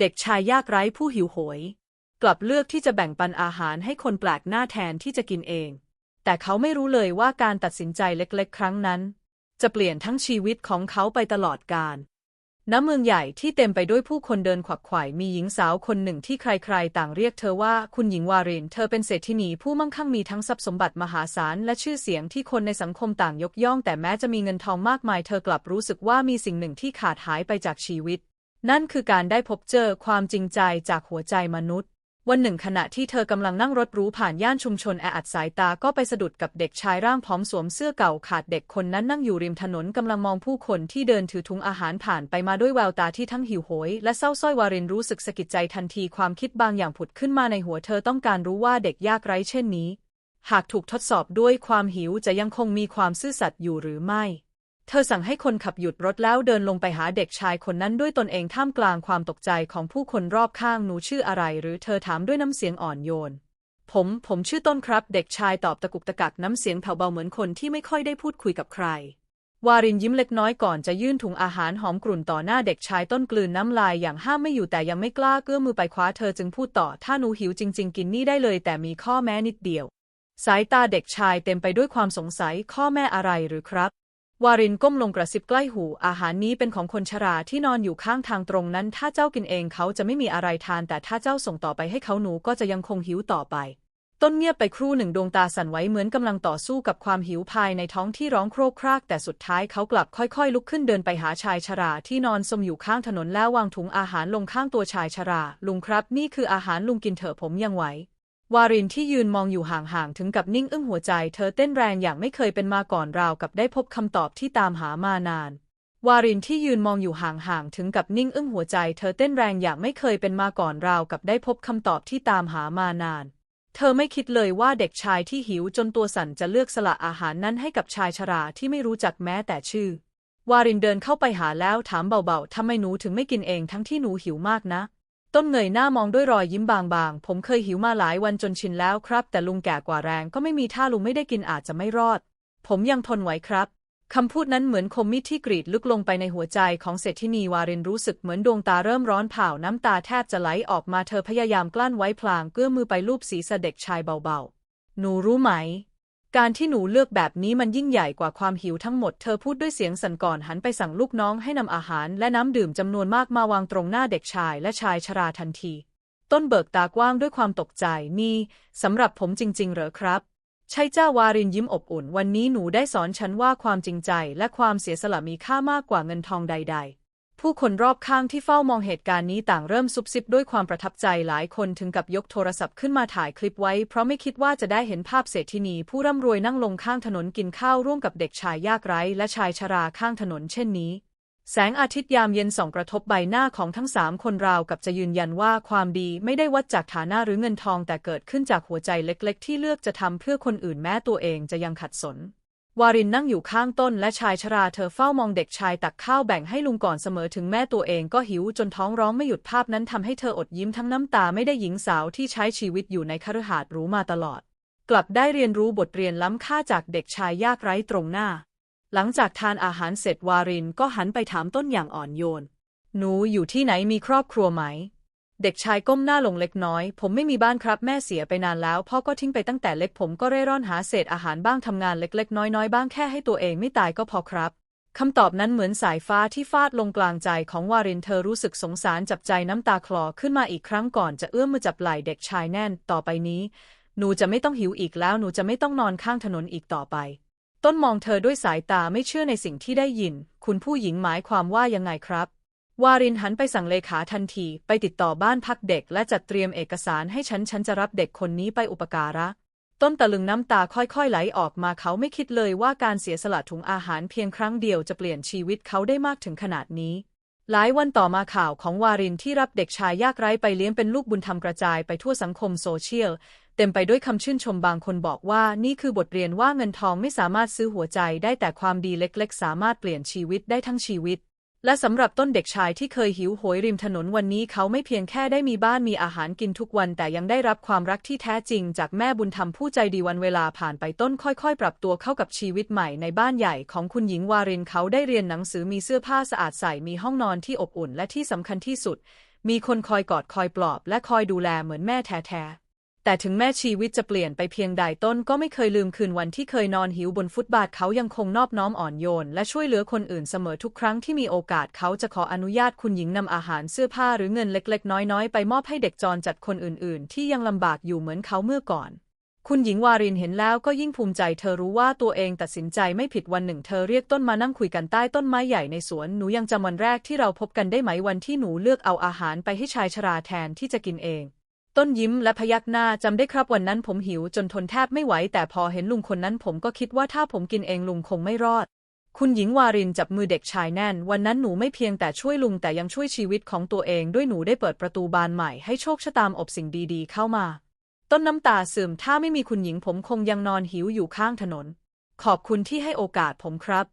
เด็กชายยากไร้ผู้หิวโหย กลับเลือกที่จะแบ่งปันอาหารให้คนแปลกหน้าแทนที่จะกินเอง แต่เขาไม่รู้เลยว่าการตัดสินใจเล็กๆ ครั้งนั้น จะเปลี่ยนทั้งชีวิตของเขาไปตลอดกาลณเมืองใหญ่ที่เต็มไปด้วยผู้คนเดินขวักไขว่มีหญิงสาวคนหนึ่งที่ใครๆ ต่างเรียกเธอว่าคุณหญิงวาริน เธอเป็นเศรษฐินีผู้มั่งคั่งมีทั้งทรัพย์สมบัติมหาศาลและชื่อเสียงที่คนในสังคมต่างยกย่อง แต่แม้จะมีเงินทองมากมายเธอกลับรู้สึกว่ามีสิ่งหนึ่งที่ขาดหายไปจากชีวิต นั่นคือการได้พบเจอความจริงใจจากหัวใจมนุษย์ วันหนึ่งขณะที่เธอกำลังนั่งรถรู้ผ่านย่านชุมชนแออัดสายตาก็ไปสะดุดกับเด็กชายร่างผอมสวมเสื้อเก่าขาดเด็กคนนั้นนั่งอยู่ริมถนนกำลังมองผู้คนที่เดินถือถุงอาหารผ่านไปมาด้วยแววตาที่ทั้งหิวโหย และเศร้าส้อยวารินรู้สึกสะกิดใจทันทีความคิดบางอย่างผุดขึ้นมาในหัวเธอต้องการรู้ว่าเด็กยากไร้เช่นนี้ หากถูกทดสอบด้วยความหิวจะยังคงมีความซื่อสัตย์อยู่หรือไม่ เธอสั่งให้คนขับหยุดรถแล้วเดินลงไปหาเด็กชายคนนั้นด้วยตนเองท่ามกลางความตกใจของผู้คนรอบข้างหนูชื่ออะไร หรือเธอถามด้วยน้ำเสียงอ่อนโยน ผม ผมชื่อต้นครับ เด็กชายตอบตะกุกตะกักน้ำเสียงแผ่วเบาเหมือนคนที่ไม่ค่อยได้พูดคุยกับใคร วารินยิ้มเล็กน้อยก่อนจะยื่นถุงอาหารหอมกลุ่นต่อหน้าเด็กชายต้นกลืนน้ำลายอย่างห้ามไม่อยู่แต่ยังไม่กล้าเกื้อมือไปคว้าเธอจึงพูดต่อถ้าหนูหิวจริง ๆ กินนี่ได้เลย แต่มีข้อแม้นิดเดียว สายตาเด็กชายเต็มไปด้วยความสงสัยข้อแม่อะไรหรือครับ วารินก้มลงกระซิบใกล้หู อาหารนี้เป็นของคนชราที่นอนอยู่ข้างทางตรงนั้น ถ้าเจ้ากินเองเขาจะไม่มีอะไรทาน แต่ถ้าเจ้าส่งต่อไปให้เขาหนูก็จะยังคงหิวต่อไป ต้นเงียบไปครู่หนึ่งดวงตาสั่นไหวเหมือนกำลังต่อสู้กับความหิวภายในท้องที่ร้องโครกคราก แต่สุดท้ายเขากลับค่อยๆ ลุกขึ้นเดินไปหาชายชราที่นอนสมอยู่ข้างถนนแล้ววางถุงอาหารลงข้างตัวชายชรา ลุงครับ นี่คืออาหารลุงกินเถอะผมยังไหว วารินที่ยืนมองอยู่ห่างๆ ถึงกับนิ่งอึ้งหัวใจ เธอเต้นแรงอย่างไม่เคยเป็นมาก่อนราวกับได้พบคำตอบที่ตามหามานาน วารินที่ยืนมองอยู่ห่างๆ ถึงกับนิ่งอึ้งหัวใจ เธอเต้นแรงอย่างไม่เคยเป็นมาก่อนราวกับได้พบคำตอบที่ตามหามานาน เธอไม่คิดเลยว่าเด็กชายที่หิวจนตัวสั่นจะเลือกสละอาหารนั้นให้กับชายชราที่ไม่รู้จักแม้แต่ชื่อ วารินเดินเข้าไปหาแล้วถามเบาๆทำไมหนูถึงไม่กินเองทั้งที่หนูหิวมากนะ ต้นเงยหน้ามองด้วยรอยยิ้มบางๆ ผมเคยหิวมาหลายวันจนชินแล้วครับ แต่ลุงแก่กว่าแรงก็ไม่มีถ้าลุงไม่ได้กินอาจจะไม่รอด ผมยังทนไหวครับ คำพูดนั้นเหมือนคมมีดที่กรีดลึกลงไปในหัวใจของเศรษฐินีวารินรู้สึกเหมือนดวงตาเริ่มร้อนเผาน้ำตาแทบจะไหลออกมาเธอพยายามกลั้นไว้พลางเกื้อมือไปลูบศีรษะเด็กชายเบาๆ หนูรู้ไหม การที่หนูเลือกแบบนี้มันยิ่งใหญ่กว่าความหิวทั้งหมด เธอพูดด้วยเสียงสั่นก่อนหันไปสั่งลูกน้องให้นำอาหารและน้ำดื่มจำนวนมากมาวางตรงหน้าเด็กชายและชายชราทันที ต้นเบิกตากว้างด้วยความตกใจนี่สำหรับผมจริง ๆ เหรอครับ ใช่เจ้าวารินยิ้มอบอุ่น วันนี้หนูได้สอนฉันว่าความจริงใจและความเสียสละมีค่ามากกว่าเงินทองใด ๆ ผู้คนรอบข้างที่เฝ้ามองเหตุการณ์นี้ต่างเริ่มซุบซิบด้วยความประทับใจหลายคนถึงกับยกโทรศัพท์ขึ้นมาถ่ายคลิปไว้ เพราะไม่คิดว่าจะได้เห็นภาพเศรษฐินีผู้ร่ำรวยนั่งลงข้างถนนกินข้าวร่วมกับเด็กชายยากไร้ และชายชราข้างถนนเช่นนี้ แสงอาทิตย์ยามเย็นส่องกระทบใบหน้าของทั้งสามคนราวกับจะยืนยันว่าความดีไม่ได้วัดจากฐานะหรือเงินทองแต่เกิดขึ้นจากหัวใจเล็ก ๆ ที่เลือกจะทำเพื่อคนอื่นแม้ตัวเองจะยังขัดสน วารินนั่งอยู่ข้างต้นและชายชราเธอเฝ้ามองเด็กชายตักข้าวแบ่งให้ลุงก่อนเสมอถึงแม่ตัวเองก็หิวจนท้องร้องไม่หยุดภาพนั้นทำให้เธออดยิ้มทั้งน้ำตาไม่ได้หญิงสาวที่ใช้ชีวิตอยู่ในคฤหาสน์รู้มาตลอด กลับได้เรียนรู้บทเรียนล้ำค่าจากเด็กชายยากไร้ตรงหน้า หลังจากทานอาหารเสร็จวารินก็หันไปถามต้นอย่างอ่อนโยน หนูอยู่ที่ไหนมีครอบครัวไหม เด็กชายก้มหน้าลงเล็กน้อย ผมไม่มีบ้านครับแม่เสียไปนานแล้ว พ่อก็ทิ้งไปตั้งแต่เล็กผมก็เร่ร่อนหาเศษอาหารบ้างทำงานเล็กๆ น้อยๆ บ้างแค่ให้ตัวเองไม่ตายก็พอครับคำตอบนั้นเหมือนสายฟ้าที่ฟาดลงกลางใจของวารินเธอรู้สึกสงสารจับใจน้ำตาคลอขึ้นมาอีกครั้งก่อนจะเอื้อมมือจับไหล่เด็กชายแน่น ต่อไปนี้ หนูจะไม่ต้องหิวอีกแล้วหนูจะไม่ต้องนอนข้างถนนอีกต่อไป ต้นมองเธอด้วยสายตาไม่เชื่อในสิ่งที่ได้ยิน คุณผู้หญิงหมายความว่ายังไงครับ วารินหันไปสั่งเลขาทันที ไปติดต่อบ้านพักเด็ก และจัดเตรียมเอกสารให้ฉัน ฉันจะรับเด็กคนนี้ไปอุปการะ ต้นตะลึงน้ำตาค่อยๆ ไหลออกมาเขาไม่คิดเลยว่าการเสียสละถุงอาหารเพียงครั้งเดียวจะเปลี่ยนชีวิตเขาได้มากถึงขนาดนี้ หลายวันต่อมาข่าวของวารินที่รับเด็กชายยากไร้ไปเลี้ยงเป็นลูกบุญธรรมกระจายไปทั่วสังคมโซเชียลเต็มไปด้วยคำชื่นชมบางคนบอกว่านี่คือบทเรียนว่าเงินทองไม่สามารถซื้อหัวใจได้แต่ความดีเล็ก ๆ สามารถเปลี่ยนชีวิตได้ทั้งชีวิต และสำหรับต้นเด็กชายที่เคยหิวโหยริมถนนวันนี้เขาไม่เพียงแค่ได้มีบ้านมีอาหารกินทุกวัน แต่ยังได้รับความรักที่แท้จริง จากแม่บุญธรรมผู้ใจดีวันเวลาผ่านไปต้นค่อยๆ ปรับตัวเข้ากับชีวิตใหม่ในบ้านใหญ่ของคุณหญิงวารินเขาได้เรียนหนังสือมีเสื้อผ้าสะอาดใส่มีห้องนอนที่อบอุ่นและที่สำคัญที่สุด มีคนคอยกอดคอยปลอบ และคอยดูแลเหมือนแม่แท้ๆ แต่ถึงแม้ชีวิตจะเปลี่ยนไปเพียงใดต้นก็ไม่เคยลืมคืนวันที่เคยนอนหิวบนฟุตบาทเขายังคงนอบน้อมอ่อนโยน และช่วยเหลือคนอื่นเสมอทุกครั้งที่มีโอกาสเขาจะขออนุญาตคุณหญิงนำอาหารเสื้อผ้าหรือเงินเล็กๆ น้อยๆ ไปมอบให้เด็กจรจัดคนอื่นๆ ที่ยังลำบากอยู่เหมือนเขาเมื่อก่อน คุณหญิงวารินเห็นแล้วก็ยิ่งภูมิใจเธอรู้ว่าตัวเองตัดสินใจไม่ผิดวันหนึ่งเธอเรียกต้นมานั่งคุยกันใต้ต้นไม้ใหญ่ในสวนหนูยังจำวันแรกที่เราพบกันได้ไหมวันที่หนูเลือกเอาอาหารไปให้ชายชราแทนที่จะกินเอง ต้นยิ้มและพยักหน้าจำได้ครับวันนั้นผมหิวจนทนแทบไม่ไหว แต่พอเห็นลุงคนนั้นผมก็คิดว่าถ้าผมกินเองลุงคงไม่รอด คุณหญิงวารินจับมือเด็กชายแน่น วันนั้นหนูไม่เพียงแต่ช่วยลุงแต่ยังช่วยชีวิตของตัวเองด้วยหนูได้เปิดประตูบานใหม่ให้โชคชะตามอบสิ่งดีๆ เข้ามา ต้นน้ำตาซึมถ้าไม่มีคุณหญิงผมคงยังนอนหิวอยู่ข้างถนน ขอบคุณที่ให้โอกาสผมครับ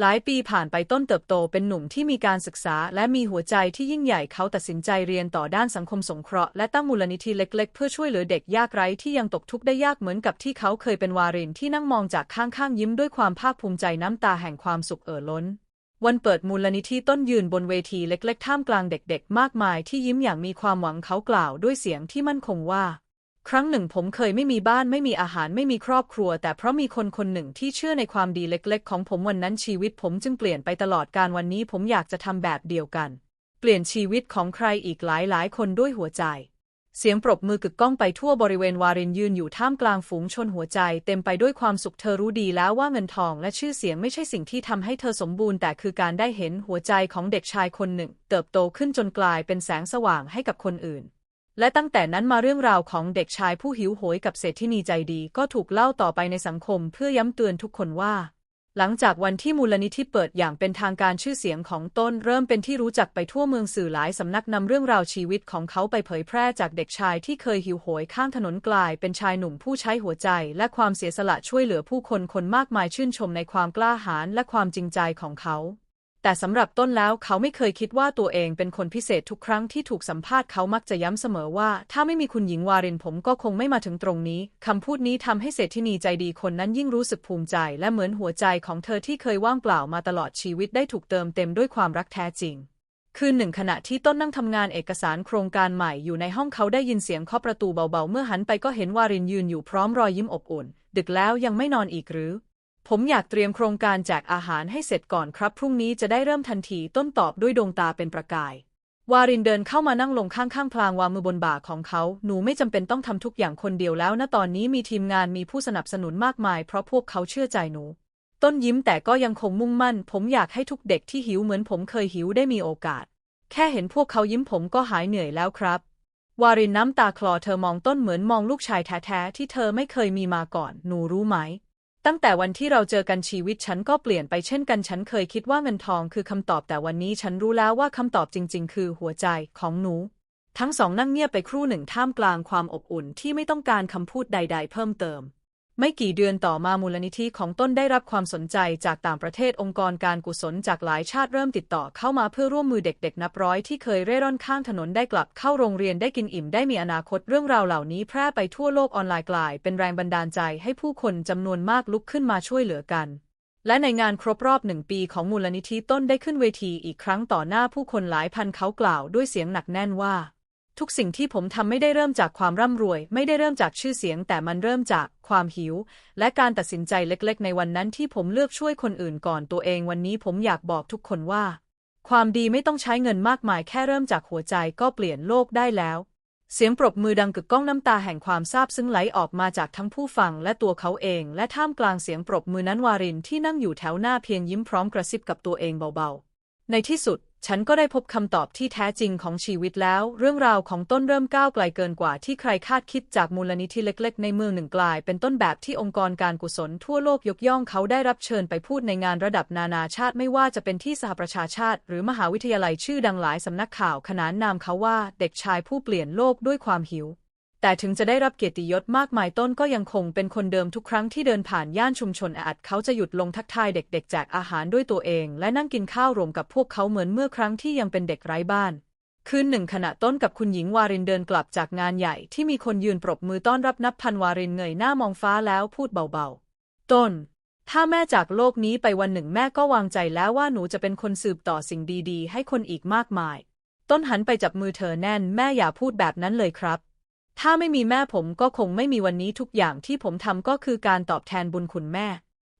หลายปีผ่านไปต้นเติบโตเป็นหนุ่มที่มีการศึกษา และมีหัวใจที่ยิ่งใหญ่เขาตัดสินใจเรียนต่อด้านสังคมสงเคราะห์และตั้งมูลนิธิเล็ก ๆ เพื่อช่วยเหลือเด็กยากไร้ที่ยังตกทุกข์ได้ยากเหมือนกับที่เขาเคยเป็นวารินที่นั่งมองจากข้างๆยิ้มด้วยความภาคภูมิใจน้ำตาแห่งความสุขเอ่อล้น วันเปิดมูลนิธิต้นยืนบนเวทีเล็ก ๆ ท่ามกลางเด็ก ๆ มากมายที่ยิ้มอย่างมีความหวังเขากล่าวด้วยเสียงที่มั่นคงว่า ครั้งหนึ่งผมเคยไม่มีบ้านไม่มีอาหารไม่มีครอบครัว แต่เพราะมีคนคนหนึ่งที่เชื่อในความดีเล็ก ๆ ของผมวันนั้นชีวิตผมจึงเปลี่ยนไปตลอดการวันนี้ผมอยากจะทำแบบเดียวกัน เปลี่ยนชีวิตของใครอีกหลายหลายๆ คนด้วยหัวใจ เสียงปรบมือกึกก้องไปทั่วบริเวณวารินยืนอยู่ท่ามกลางฝูงชนหัวใจ เต็มไปด้วยความสุขเธอรู้ดีแล้วว่าเงินทองและชื่อเสียงไม่ใช่สิ่งที่ทำให้เธอสมบูรณ์แต่คือการได้เห็นหัวใจของเด็กชายคนหนึ่ง เติบโตขึ้นจนกลายเป็นแสงสว่างให้กับคนอื่น และตั้งแต่นั้นมาเรื่องราวของเด็กชายผู้หิวโหยกับเศรษฐินีใจดีก็ถูกเล่าต่อไปในสังคมเพื่อย้ำเตือนทุกคนว่า หลังจากวันที่มูลนิธิเปิดอย่างเป็นทางการชื่อเสียงของต้น เริ่มเป็นที่รู้จักไปทั่วเมืองสื่อหลายสำนักนำเรื่องราวชีวิตของเขาไปเผยแพร่จากเด็กชายที่เคยหิวโหยข้างถนนกลาย เป็นชายหนุ่มผู้ใช้หัวใจ และความเสียสละช่วยเหลือผู้คนคนมากมายชื่นชมในความกล้าหาญและความจริงใจของเขา แต่สำหรับต้นแล้วเขาไม่เคยคิดว่าตัวเองเป็นคนพิเศษทุกครั้งที่ถูกสัมภาษณ์เขามักจะย้ำเสมอว่า ถ้าไม่มีคุณหญิงวารินผมก็คงไม่มาถึงตรงนี้คำพูดนี้ทำให้เศรษฐินีใจดีคนนั้นยิ่งรู้สึกภูมิใจ และเหมือนหัวใจของเธอที่เคยว่างเปล่ามาตลอดชีวิตได้ถูกเติมเต็มด้วยความรักแท้จริงคืนหนึ่งขณะที่ต้นนั่งทำงานเอกสารโครงการใหม่อยู่ในห้องเขาได้ยินเสียงเคาะประตูเบาๆ เมื่อหันไปก็เห็นวารินยืนอยู่พร้อมรอยยิ้มอบอุ่น ดึกแล้วยังไม่นอนอีกหรือ ผมอยากเตรียมโครงการแจกอาหารให้เสร็จก่อนครับ พรุ่งนี้จะได้เริ่มทันทีต้นตอบด้วยดวงตาเป็นประกาย วารินเดินเข้ามานั่งลงข้างๆพลางวางมือบนบ่าของเขา หนูไม่จำเป็นต้องทำทุกอย่างคนเดียวแล้วนะตอนนี้มีทีมงานมีผู้สนับสนุนมากมาย เพราะพวกเขาเชื่อใจหนู ต้นยิ้มแต่ก็ยังคงมุ่งมั่น ผมอยากให้ทุกเด็กที่หิวเหมือนผมเคยหิวได้มีโอกาส แค่เห็นพวกเขายิ้มผมก็หายเหนื่อยแล้วครับ วารินน้ำตาคลอเธอมองต้นเหมือนมองลูกชายแท้ๆที่เธอไม่เคยมีมาก่อน หนูรู้ไหม ตั้งแต่วันที่เราเจอกันชีวิตฉันก็เปลี่ยนไปเช่นกันฉันเคยคิดว่าเงินทองคือคำตอบแต่วันนี้ฉันรู้แล้วว่าคำตอบจริง ๆ คือหัวใจของหนู ทั้งสองนั่งเงียบไปครู่หนึ่งท่ามกลางความอบอุ่นที่ไม่ต้องการคำพูดใด ๆ เพิ่มเติม ไม่กี่เดือนต่อมามูลนิธิของต้นได้รับความสนใจจากต่างประเทศองค์กรการกุศลจากหลายชาติเริ่มติดต่อเข้ามาเพื่อร่วมมือเด็กๆ นับร้อยที่เคยเร่ร่อนข้างถนนได้กลับเข้าโรงเรียนได้กินอิ่มได้มีอนาคตเรื่องราวเหล่านี้แพร่ไปทั่วโลกออนไลน์กลาย เป็นแรงบันดาลใจให้ผู้คนจำนวนมากลุกขึ้นมาช่วยเหลือกันและในงานครบรอบหนึ่งปีของมูลนิธิต้นได้ขึ้นเวทีอีกครั้งต่อหน้าผู้คนหลายพันเขากล่าวด้วยเสียงหนักแน่นว่า ทุกสิ่งที่ผมทำไม่ได้เริ่มจากความร่ำรวย ไม่ได้เริ่มจากชื่อเสียง แต่มันเริ่มจากความหิว และการตัดสินใจเล็กๆ ในวันนั้นที่ผมเลือกช่วยคนอื่นก่อนตัวเองวันนี้ผมอยากบอกทุกคนว่า ความดีไม่ต้องใช้เงินมากมายแค่เริ่มจากหัวใจก็เปลี่ยนโลกได้แล้ว เสียงปรบมือดังกึกก้องน้ำตาแห่งความซาบซึ้งไหลออกมาจากทั้งผู้ฟังและตัวเขาเอง และท่ามกลางเสียงปรบมือนั้นวารินที่นั่งอยู่แถวหน้าเพียงยิ้มพร้อมกระซิบกับตัวเองเบาๆ ในที่สุด ฉันก็ได้พบคำตอบที่แท้จริงของชีวิตแล้ว เรื่องราวของต้นเริ่มก้าวไกลเกินกว่าที่ใครคาดคิดจากมูลนิธิเล็ก ๆ ในเมืองหนึ่งกลาย เป็นต้นแบบที่องค์กรการกุศลทั่วโลกยกย่องเขาได้รับเชิญไปพูดในงานระดับนานาชาติไม่ว่าจะเป็นที่สหประชาชาติ หรือมหาวิทยาลัยชื่อดังหลายสำนักข่าวขนานนามเขาว่าเด็กชายผู้เปลี่ยนโลกด้วยความหิว แต่ถึงจะได้รับเกียรติยศมากมายต้นก็ยังคงเป็นคนเดิมทุกครั้งที่เดินผ่านย่านชุมชนออัดเขาจะหยุดลงทักทายเด็กๆแจกอาหารด้วยตัวเอง และนั่งกินข้าวรวมกับพวกเขาเหมือนเมื่อครั้งที่ยังเป็นเด็กไร้บ้านคืนหนึ่งขณะต้นกับคุณหญิงวารินเดินกลับจากงานใหญ่ที่มีคนยืนปรบมือต้อนรับนับพันวารินเงยหน้ามองฟ้าแล้วพูดเบาๆ ต้น ถ้าแม่จากโลกนี้ไปวันหนึ่งแม่ก็วางใจแล้วว่าหนูจะเป็นคนสืบต่อสิ่งดีๆ ให้คนอีกมากมาย ต้นหันไปจับมือเธอแน่นแม่อย่าพูดแบบนั้นเลยครับ ถ้าไม่มีแม่ผมก็คงไม่มีวันนี้ทุกอย่างที่ผมทำก็คือการตอบแทนบุญคุณแม่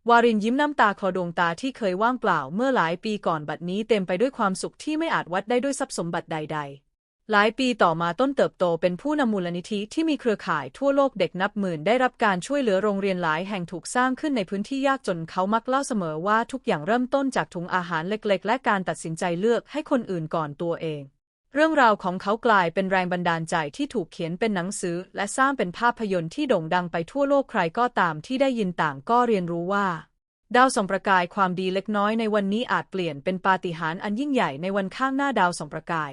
วารินยิ้มน้ำตาคลอดวงตาที่เคยว่างเปล่าเมื่อหลายปีก่อนบัดนี้เต็มไปด้วยความสุขที่ไม่อาจวัดได้ด้วยทรัพย์สมบัติใด ๆ หลายปีต่อมาต้นเติบโตเป็นผู้นำมูลนิธิที่มีเครือข่ายทั่วโลกเด็กนับหมื่นได้รับการช่วยเหลือโรงเรียนหลายแห่งถูกสร้างขึ้นในพื้นที่ยากจนเขามักเล่าเสมอว่าทุกอย่างเริ่มต้นจากถุงอาหารเล็ก ๆ และการตัดสินใจเลือกให้คนอื่นก่อนตัวเอง เรื่องราวของเขากลายเป็นแรงบันดาลใจที่ถูกเขียนเป็นหนังสือ และสร้างเป็นภาพยนตร์ที่โด่งดังไปทั่วโลกใครก็ตามที่ได้ยินต่างก็เรียนรู้ว่า ดาวส่องประกายความดีเล็กน้อยในวันนี้อาจเปลี่ยนเป็นปาฏิหาริย์อันยิ่งใหญ่ในวันข้างหน้าดาวส่องประกาย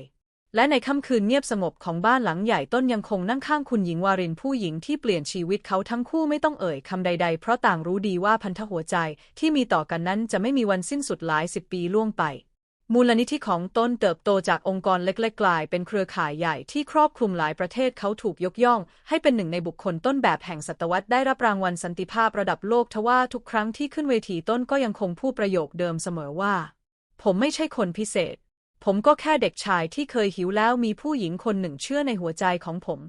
และในค่ำคืนเงียบสงบของบ้านหลังใหญ่ต้นยังคงนั่งข้างคุณหญิงวารินผู้หญิงที่เปลี่ยนชีวิตเขาทั้งคู่ไม่ต้องเอ่ยคำใด ๆ เพราะต่างรู้ดีว่าพันธหัวใจที่มีต่อกันนั้นจะไม่มีวันสิ้นสุดหลายสิบปีล่วงไป มูลนิธิของต้นเติบโตจากองค์กรเล็กๆ กลายเป็นเครือข่ายใหญ่ที่ครอบคลุมหลายประเทศเขาถูกยกย่อง ให้เป็นหนึ่งในบุคคลต้นแบบแห่งศตวรรษได้รับรางวัลสันติภาพระดับโลกทว่าทุกครั้งที่ขึ้นเวทีต้นก็ยังคงพูดประโยคเดิมเสมอว่า ผมไม่ใช่คนพิเศษ ผมก็แค่เด็กชายที่เคยหิวแล้วมีผู้หญิงคนหนึ่งเชื่อในหัวใจของผม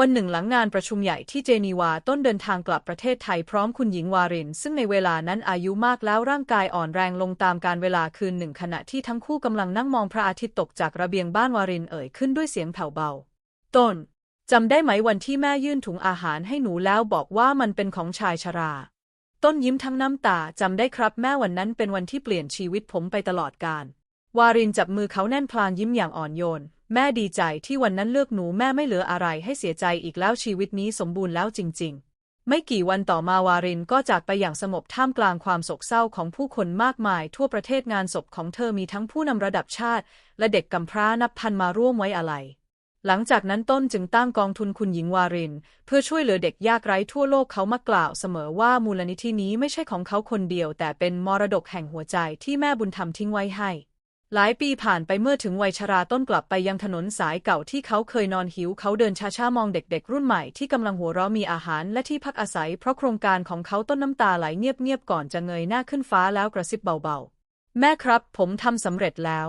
วันหนึ่งหลังงานประชุมใหญ่ที่เจนีวาต้นเดินทางกลับประเทศไทยพร้อมคุณหญิงวาริน ซึ่งในเวลานั้นอายุมากแล้วร่างกายอ่อนแรงลงตามการเวลาคืนหนึ่งขณะที่ทั้งคู่กำลังนั่งมองพระอาทิตย์ตกจากระเบียงบ้านวารินเอ่ยขึ้นด้วยเสียงแผ่วเบา ต้นจำได้ไหมวันที่แม่ยื่นถุงอาหารให้หนูแล้วบอกว่ามันเป็นของชายชรา ต้นยิ้มทั้งน้ำตาจำได้ครับแม่วันนั้นเป็นวันที่เปลี่ยนชีวิตผมไปตลอดกาลวารินจับมือเขาแน่นพลางยิ้มอย่างอ่อนโยน แม่ดีใจที่วันนั้นเลือกหนูแม่ไม่เหลืออะไรให้เสียใจอีกแล้วชีวิตนี้สมบูรณ์แล้วจริง ๆไม่กี่วันต่อมาวารินก็จากไปอย่างสงบท่ามกลางความโศกเศร้าของผู้คนมากมาย ทั่วประเทศงานศพของเธอมีทั้งผู้นำระดับชาติ และเด็กกำพร้านับพันมาร่วมไว้อาลัย หลังจากนั้นต้นจึงตั้งกองทุนคุณหญิงวาริน เพื่อช่วยเหลือเด็กยากไร้ทั่วโลกเขามักกล่าวเสมอว่ามูลนิธินี้ไม่ใช่ของเขาคนเดียว แต่เป็นมรดกแห่งหัวใจที่แม่บุญธรรมทิ้งไว้ให้ หลายปีผ่านไปเมื่อถึงวัยชราต้นกลับไปยังถนนสายเก่าที่เขาเคยนอนหิว เขาเดินช้าๆมองเด็ก ๆ รุ่นใหม่ที่กำลังหัวเราะมีอาหารและที่พักอาศัย เพราะโครงการของเขาต้นน้ำตาไหลเงียบๆก่อนจะเงยหน้าขึ้นฟ้าแล้วกระซิบเบาๆ แม่ครับ ผมทำสำเร็จแล้ว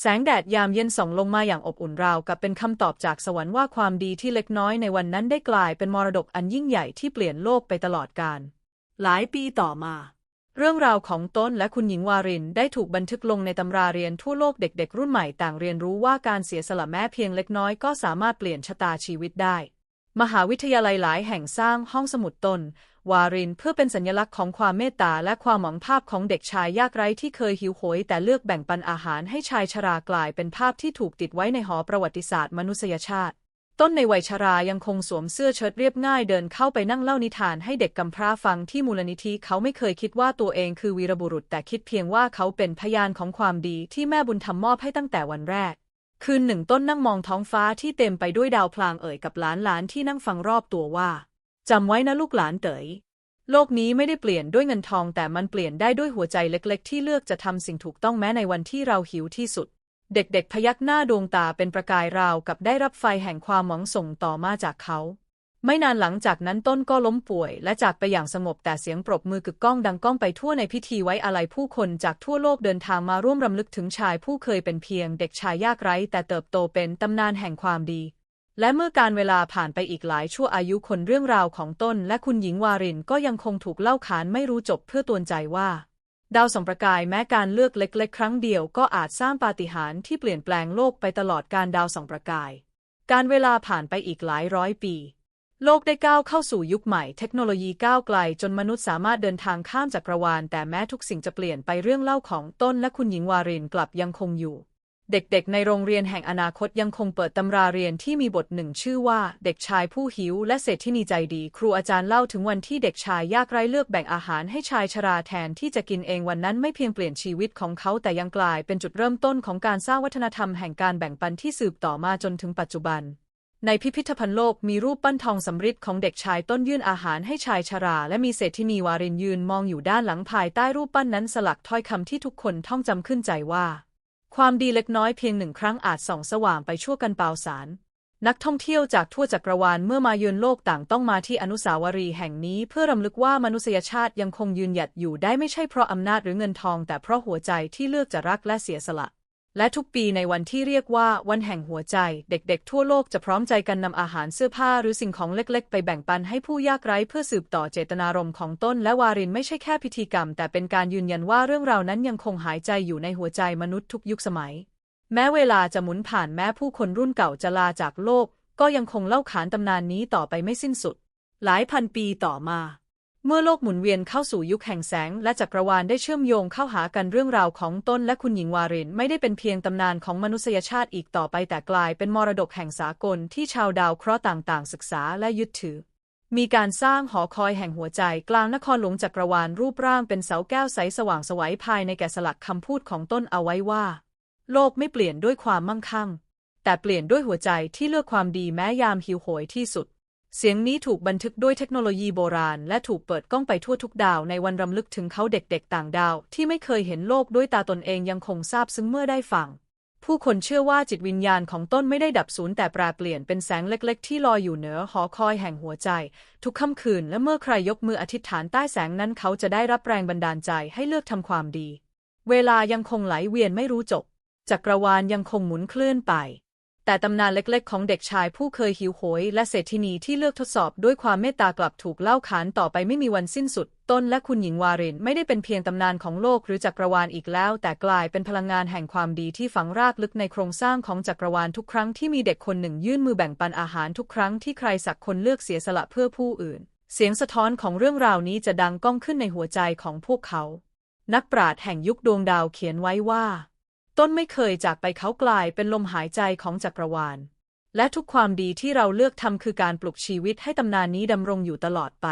แสงแดดยามเย็นส่องลงมาอย่างอบอุ่นราวกับเป็นคำตอบจากสวรรค์ว่าความดีที่เล็กน้อยในวันนั้นได้กลายเป็นมรดกอันยิ่งใหญ่ที่เปลี่ยนโลกไปตลอดกาลหลายปีต่อมา เรื่องราวของต้นและคุณหญิงวารินได้ถูกบันทึกลงในตำราเรียนทั่วโลกเด็ก ๆ รุ่นใหม่ต่างเรียนรู้ว่าการเสียสละแม้เพียงเล็กน้อยก็สามารถเปลี่ยนชะตาชีวิตได้ มหาวิทยาลัยหลายแห่งสร้างห้องสมุดตน วารินเพื่อเป็นสัญลักษณ์ของความเมตตาและความหวังภาพของเด็กชายยากไร้ที่เคยหิวโหย แต่เลือกแบ่งปันอาหารให้ชายชรากลายเป็นภาพที่ถูกติดไว้ในหอประวัติศาสตร์มนุษยชาติ ต้นในวัยชรายังคงสวมเสื้อเชิ้ตเรียบง่ายเดินเข้าไปนั่งเล่านิทานให้เด็กกำพร้าฟังที่มูลนิธิเขาไม่เคยคิดว่าตัวเองคือวีรบุรุษ แต่คิดเพียงว่าเขาเป็นพยานของความดีที่แม่บุญธรรมมอบให้ตั้งแต่วันแรก คืนหนึ่งต้นนั่งมองท้องฟ้าที่เต็มไปด้วยดาวพลางเอ่ยกับหลานหลานที่นั่งฟังรอบตัวว่าจำไว้นะลูกหลานเต๋ยโลกนี้ไม่ได้เปลี่ยนด้วยเงินทองแต่มันเปลี่ยนได้ด้วยหัวใจเล็ก ๆ ที่เลือกจะทำสิ่งถูกต้องแม้ในวันที่เราหิวที่สุด เด็กๆพยักหน้าดวงตาเป็นประกายราวกับได้รับไฟแห่งความหวังส่งต่อมาจากเขา ไม่นานหลังจากนั้นต้นก็ล้มป่วย และจากไปอย่างสงบแต่เสียงปรบมือกึกก้องดังก้องไปทั่วในพิธีไว้อาลัยผู้คนจากทั่วโลกเดินทางมาร่วมรำลึกถึงชายผู้เคยเป็นเพียงเด็กชายยากไร้ แต่เติบโตเป็นตำนานแห่งความดี และเมื่อการเวลาผ่านไปอีกหลายชั่วอายุคนเรื่องราวของต้น และคุณหญิงวารินก็ยังคงถูกเล่าขานไม่รู้จบเพื่อตวนใจว่า ดาวส่องประกายแม้การเลือกเล็ก ๆ ครั้งเดียวก็อาจสร้างปาฏิหาริย์ที่เปลี่ยนแปลงโลกไปตลอดการดาวส่องประกาย การเวลาผ่านไปอีกหลายร้อยปี โลกได้ก้าวเข้าสู่ยุคใหม่เทคโนโลยีก้าวไกลจนมนุษย์สามารถเดินทางข้ามจักรวาล แต่แม้ทุกสิ่งจะเปลี่ยนไปเรื่องเล่าของต้นและคุณหญิงวารินกลับยังคงอยู่ เด็กๆ ในโรงเรียนแห่งอนาคตยังคงเปิดตำราเรียนที่มีบทหนึ่งชื่อว่าเด็กชายผู้หิวและเศรษฐินีใจดี ครูอาจารย์เล่าถึงวันที่เด็กชายยากไร้เลือกแบ่งอาหารให้ชายชราแทนที่จะกินเองวันนั้นไม่เพียงเปลี่ยนชีวิตของเขาแต่ยังกลายเป็นจุดเริ่มต้นของการสร้างวัฒนธรรมแห่งการแบ่งปันที่สืบต่อมาจนถึงปัจจุบันในพิพิธภัณฑ์โลกมีรูปปั้นทองสำริดของเด็กชายต้นยื่นอาหารให้ชายชรา และมีเศรษฐินีวารินยืนมองอยู่ด้านหลังภายใต้รูปปั้นนั้นสลักถ้อยคำที่ทุกคนท่องจำขึ้นใจว่า ความดีเล็กน้อยเพียงหนึ่งครั้งอาจส่องสว่างไปชั่วกันเปล่าสาร นักท่องเที่ยวจากทั่วจักรวาลเมื่อมาเยือนโลกต่างต้องมาที่อนุสาวรีย์แห่งนี้เพื่อรำลึกว่ามนุษยชาติยังคงยืนหยัดอยู่ได้ไม่ใช่เพราะอำนาจหรือเงินทอง แต่เพราะหัวใจที่เลือกจะรักและเสียสละ และทุกปีในวันที่เรียกว่าวันแห่งหัวใจ เด็กๆ ทั่วโลกจะพร้อมใจกันนำอาหารเสื้อผ้าหรือสิ่งของเล็กๆ ไปแบ่งปันให้ผู้ยากไร้เพื่อสืบต่อเจตนารมณ์ของต้นและวารินไม่ใช่แค่พิธีกรรม แต่เป็นการยืนยันว่าเรื่องราวนั้นยังคงหายใจอยู่ในหัวใจมนุษย์ทุกยุคสมัย แม้เวลาจะหมุนผ่านแม้ผู้คนรุ่นเก่าจะลาจากโลก ก็ยังคงเล่าขานตำนานนี้ต่อไปไม่สิ้นสุด หลายพันปีต่อมา เมื่อโลกหมุนเวียนเข้าสู่ยุคแห่งแสง และจักรวาลได้เชื่อมโยงเข้าหากันเรื่องราวของต้นและคุณหญิงวารินไม่ได้เป็นเพียงตำนานของมนุษยชาติอีกต่อไปแต่กลายเป็นมรดกแห่งสากลที่ชาวดาวเคราะห์ต่างๆ ศึกษาและยึดถือ มีการสร้างหอคอยแห่งหัวใจ กลางนครหลวงจักรวาลรูปร่างเป็นเสาแก้วใสสว่างสวัยภายในแกะสลักคำพูดของต้นเอาไว้ว่า โลกไม่เปลี่ยนด้วยความมั่งคั่ง แต่เปลี่ยนด้วยหัวใจที่เลือกความดีแม้ยามหิวโหยที่สุด เสียงนี้ถูกบันทึกด้วยเทคโนโลยีโบราณ และถูกเปิดกล้องไปทั่วทุกดาวในวันรำลึกถึงเขาเด็กๆ ต่างดาว ที่ไม่เคยเห็นโลกด้วยตาตนเองยังคงซาบซึ้งเมื่อได้ฟัง ผู้คนเชื่อว่าจิตวิญญาณของต้นไม่ได้ดับสูญแต่แปรเปลี่ยนเป็นแสงเล็กๆ ที่ลอยอยู่เหนือหอคอยแห่งหัวใจ ทุกค่ำคืนและเมื่อใครยกมืออธิษฐานใต้แสงนั้นเขาจะได้รับแรงบันดาลใจให้เลือกทำความดี เวลายังคงไหลเวียนไม่รู้จบจักรวาลยังคงหมุนเคลื่อนไป แต่ตำนานเล็กๆ ของเด็กชายผู้เคยหิวโหย และเศรษฐินีที่เลือกทดสอบด้วยความเมตตากลับถูกเล่าขานต่อไปไม่มีวันสิ้นสุด ต้นและคุณหญิงวารินไม่ได้เป็นเพียงตำนานของโลกหรือจักรวาลอีกแล้ว แต่กลายเป็นพลังงานแห่งความดีที่ฝังรากลึกในโครงสร้างของจักรวาลทุกครั้งที่มีเด็กคนหนึ่งยื่นมือแบ่งปันอาหารทุกครั้งที่ใครสักคนเลือกเสียสละเพื่อผู้อื่น เสียงสะท้อนของเรื่องราวนี้จะดังก้องขึ้นในหัวใจของพวกเขา นักปราชญ์แห่งยุคดวงดาวเขียนไว้ว่า ต้นไม่เคยจากไปเขากลายเป็นลมหายใจของจักรวาล และทุกความดีที่เราเลือกทำคือการปลุกชีวิตให้ตำนานนี้ดำรงอยู่ตลอดไป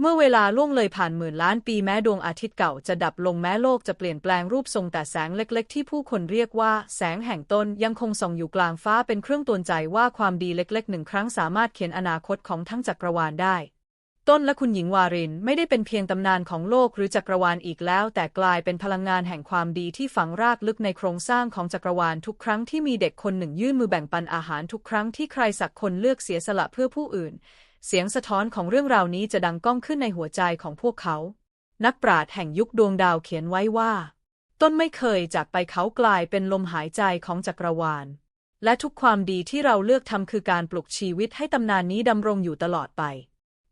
เมื่อเวลาล่วงเลยผ่านหมื่นล้านปีแม้ดวงอาทิตย์เก่าจะดับลงแม้โลกจะเปลี่ยนแปลงรูปทรงแต่แสงเล็ก ๆ ที่ผู้คนเรียกว่า แสงแห่งต้นยังคงส่องอยู่กลางฟ้าเป็นเครื่องตือนใจว่าความดีเล็กๆหนึ่งครั้งสามารถเขียนอนาคตของทั้งจักรวาลได้ ต้นและคุณหญิงวารินไม่ได้เป็นเพียงตำนานของโลกหรือจักรวาลอีกแล้ว แต่กลายเป็นพลังงานแห่งความดีที่ฝังรากลึกในโครงสร้างของจักรวาลทุกครั้งที่มีเด็กคนหนึ่งยื่นมือแบ่งปันอาหารทุกครั้งที่ใครสักคนเลือกเสียสละเพื่อผู้อื่น เสียงสะท้อนของเรื่องราวนี้จะดังก้องขึ้นในหัวใจของพวกเขา นักปราชญ์แห่งยุคดวงดาวเขียนไว้ว่า ต้นไม่เคยจากไปเขากลายเป็นลมหายใจของจักรวาล และทุกความดีที่เราเลือกทำคือการปลุกชีวิตให้ตำนานนี้ดำรงอยู่ตลอดไป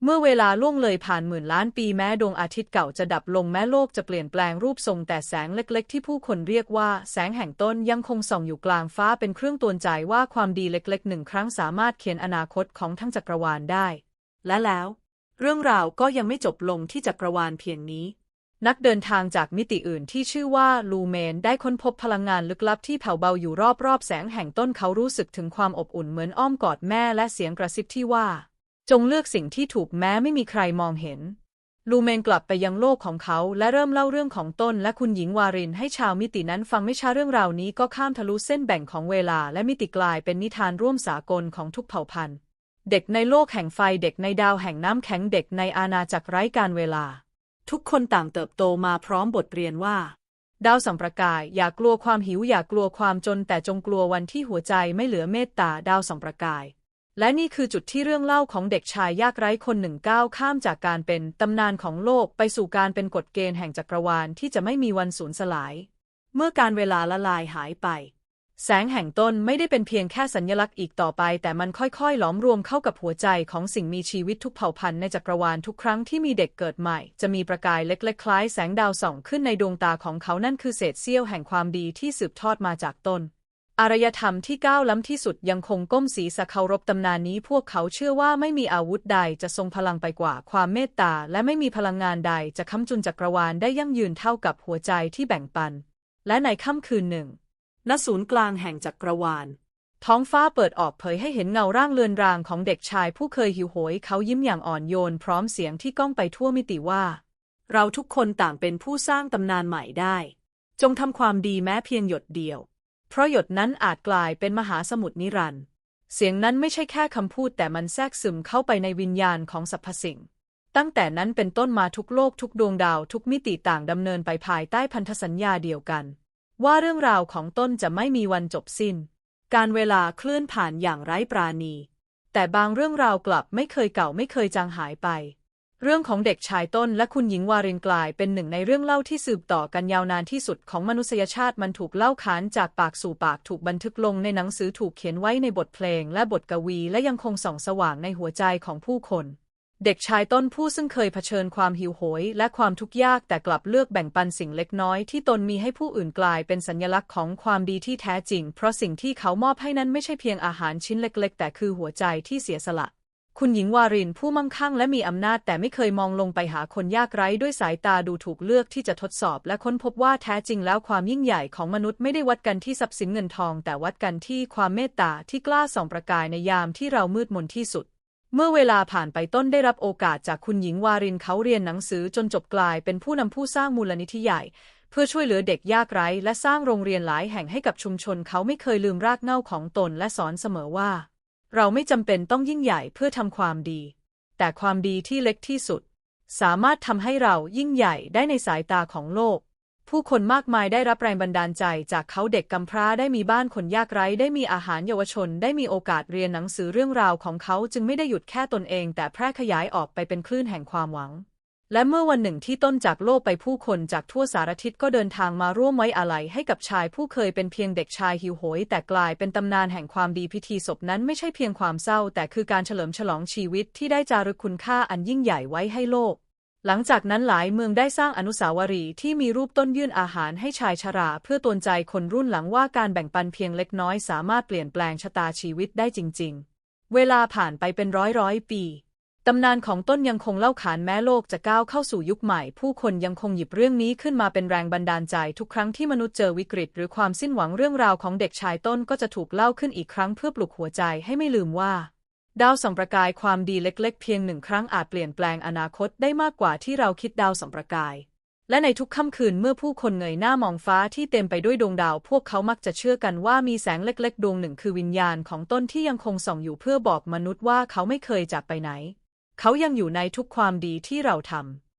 เมื่อเวลาล่วงเลยผ่านหมื่นล้านปีแม้ดวงอาทิตย์เก่าจะดับลงแม้โลกจะเปลี่ยนแปลงรูปทรงแต่แสงเล็กๆ ที่ผู้คนเรียกว่าแสงแห่งต้นยังคงส่องอยู่กลางฟ้าเป็นเครื่องตือนใจว่าความดีเล็กๆหนึ่งครั้งสามารถเขียนอนาคตของทั้งจักรวาลได้ และแล้ว เรื่องราวก็ยังไม่จบลงที่จักรวาลเพียงนี้ นักเดินทางจากมิติอื่นที่ชื่อว่าลูเมนได้ค้นพบพลังงานลึกลับที่แผ่วเบาอยู่รอบๆแสงแห่งต้นเขารู้สึกถึงความอบอุ่นเหมือนอ้อมกอดแม่และเสียงกระซิบที่ว่า จงเลือกสิ่งที่ถูกแม้ไม่มีใครมองเห็น ลูเมนกลับไปยังโลกของเขาและเริ่มเล่าเรื่องของต้นและคุณหญิงวารินให้ชาวมิตินั้นฟังไม่ช้าเรื่องราวนี้ก็ข้ามทะลุเส้นแบ่งของเวลาและมิติกลายเป็นนิทานร่วมสากลของทุกเผ่าพันธุ์ เด็กในโลกแห่งไฟเด็กในดาวแห่งน้ำแข็งเด็กในอาณาจักรไร้การเวลา ทุกคนต่างเติบโตมาพร้อมบทเรียนว่าดาวส่องประกาย อย่ากลัวความหิวอย่ากลัวความจนแต่จงกลัววันที่หัวใจไม่เหลือเมตตาดาวส่องประกาย และนี่คือจุดที่เรื่องเล่าของเด็กชายยากไร้คนหนึ่งก้าวข้ามจากการเป็นตำนานของโลกไปสู่การเป็นกฎเกณฑ์แห่งจักรวาลที่จะไม่มีวันสูญสลาย เมื่อการเวลาละลายหายไป แสงแห่งต้นไม่ได้เป็นเพียงแค่สัญลักษณ์อีกต่อไป แต่มันค่อยๆ หลอมรวมเข้ากับหัวใจของสิ่งมีชีวิตทุกเผ่าพันธุ์ในจักรวาลทุกครั้งที่มีเด็กเกิดใหม่ จะมีประกายเล็กๆ คล้ายแสงดาวส่องขึ้นในดวงตาของเขานั่นคือเศษเสี้ยวแห่งความดีที่สืบทอดมาจากต้น อารยธรรมที่ก้าวล้ำที่สุดยังคงก้มศีรษะเคารพตำนานนี้พวกเขาเชื่อว่าไม่มีอาวุธใดจะทรงพลังไปกว่าความเมตตา และไม่มีพลังงานใดจะค้ำจุนจักรวาลได้ยั่งยืนเท่ากับหัวใจที่แบ่งปัน และในค่ำคืนหนึ่ง ณ ศูนย์กลางแห่งจักรวาล ท้องฟ้าเปิดออกเผยให้เห็นเงาร่างเลือนรางของเด็กชายผู้เคยหิวโหยเขายิ้มอย่างอ่อนโยนพร้อมเสียงที่ก้องไปทั่วมิติว่า เราทุกคนต่างเป็นผู้สร้างตำนานใหม่ได้ จงทำความดีแม้เพียงหยดเดียว เพราะหยดนั้นอาจกลายเป็นมหาสมุทรนิรันดร์เสียงนั้นไม่ใช่แค่คำพูดแต่มันแทรกซึมเข้าไปในวิญญาณของสรรพสิ่ง ตั้งแต่นั้นเป็นต้นมาทุกโลกทุกดวงดาวทุกมิติต่างดำเนินไปภายใต้พันธสัญญาเดียวกัน ว่าเรื่องราวของต้นจะไม่มีวันจบสิ้น การเวลาเคลื่อนผ่านอย่างไร้ปราณี แต่บางเรื่องราวกลับไม่เคยเก่าไม่เคยจางหายไป เรื่องของเด็กชายต้นและคุณหญิงวารินกลายเป็นหนึ่งในเรื่องเล่าที่สืบต่อกันยาวนานที่สุดของมนุษยชาติมันถูกเล่าขานจากปากสู่ปากถูกบันทึกลงในหนังสือถูกเขียนไว้ในบทเพลงและบทกวี และยังคงส่องสว่างในหัวใจของผู้คน เด็กชายต้นผู้ซึ่งเคยเผชิญความหิวโหย และความทุกข์ยากแต่กลับเลือกแบ่งปันสิ่งเล็กน้อยที่ตนมีให้ผู้อื่นกลายเป็นสัญลักษณ์ของความดีที่แท้จริง เพราะสิ่งที่เขามอบให้นั้นไม่ใช่เพียงอาหารชิ้นเล็ก ๆ แต่คือหัวใจที่เสียสละ คุณหญิงวารินผู้มั่งคั่งและมีอำนาจแต่ไม่เคยมองลงไปหาคนยากไร้ด้วยสายตาดูถูกเลือกที่จะทดสอบและค้นพบว่าแท้จริงแล้วความยิ่งใหญ่ของมนุษย์ไม่ได้วัดกันที่ทรัพย์สินเงินทอง แต่วัดกันที่ความเมตตาที่กล้าส่องประกายในยามที่เรามืดมนที่สุด เมื่อเวลาผ่านไปต้นได้รับโอกาสจากคุณหญิงวารินเขาเรียนหนังสือจนจบกลายเป็นผู้นำผู้สร้างมูลนิธิใหญ่เพื่อช่วยเหลือเด็กยากไร้และสร้างโรงเรียนหลายแห่งให้กับชุมชนเขาไม่เคยลืมรากเหง้าของตนและสอนเสมอว่า เราไม่จำเป็นต้องยิ่งใหญ่เพื่อทำความดี แต่ความดีที่เล็กที่สุด สามารถทำให้เรายิ่งใหญ่ได้ในสายตาของโลก ผู้คนมากมายได้รับแรงบันดาลใจจากเขาเด็กกำพร้าได้มีบ้านคนยากไร้ได้มีอาหารเยาวชน ได้มีโอกาสเรียนหนังสือเรื่องราวของเขาจึงไม่ได้หยุดแค่ตนเอง แต่แพร่ขยายออกไปเป็นคลื่นแห่งความหวัง และเมื่อวันหนึ่งที่ต้นจากโลกไปผู้คนจากทั่วสารทิศก็เดินทางมาร่วมไว้อาลัยให้กับชายผู้เคยเป็นเพียงเด็กชายหิวโหย แต่กลายเป็นตำนานแห่งความดีพิธีศพนั้นไม่ใช่เพียงความเศร้า แต่คือการเฉลิมฉลองชีวิตที่ได้จารึกคุณค่าอันยิ่งใหญ่ไว้ให้โลก หลังจากนั้นหลายเมืองได้สร้างอนุสาวรีย์ที่มีรูปต้นยื่นอาหารให้ชายชรา เพื่อเตนใจคนรุ่นหลังว่าการแบ่งปันเพียงเล็กน้อยสามารถเปลี่ยนแปลงชะตาชีวิตได้จริง ๆ เวลาผ่านไปเป็นร้อยร้อยปี ตำนานของต้นยังคงเล่าขานแม้โลกจะก้าวเข้าสู่ยุคใหม่ ผู้คนยังคงหยิบเรื่องนี้ขึ้นมาเป็นแรงบันดาลใจทุกครั้งที่มนุษย์เจอวิกฤต หรือความสิ้นหวังเรื่องราวของเด็กชายต้นก็จะถูกเล่าขึ้นอีกครั้งเพื่อปลุกหัวใจให้ไม่ลืมว่า ดาวส่องประกายความดีเล็ก ๆ เพียงหนึ่งครั้งอาจเปลี่ยนแปลงอนาคตได้มากกว่าที่เราคิดดาวส่องประกาย และในทุกค่ำคืนเมื่อผู้คนเงยหน้ามองฟ้าที่เต็มไปด้วยดวงดาว พวกเขามักจะเชื่อกันว่ามีแสงเล็ก ๆ ดวงหนึ่งคือวิญญาณของต้นที่ยังคงส่องอยู่เพื่อบอกมนุษย์ว่าเขาไม่เคยจากไปไหน เขายังอยู่ในทุกความดีที่เราทำ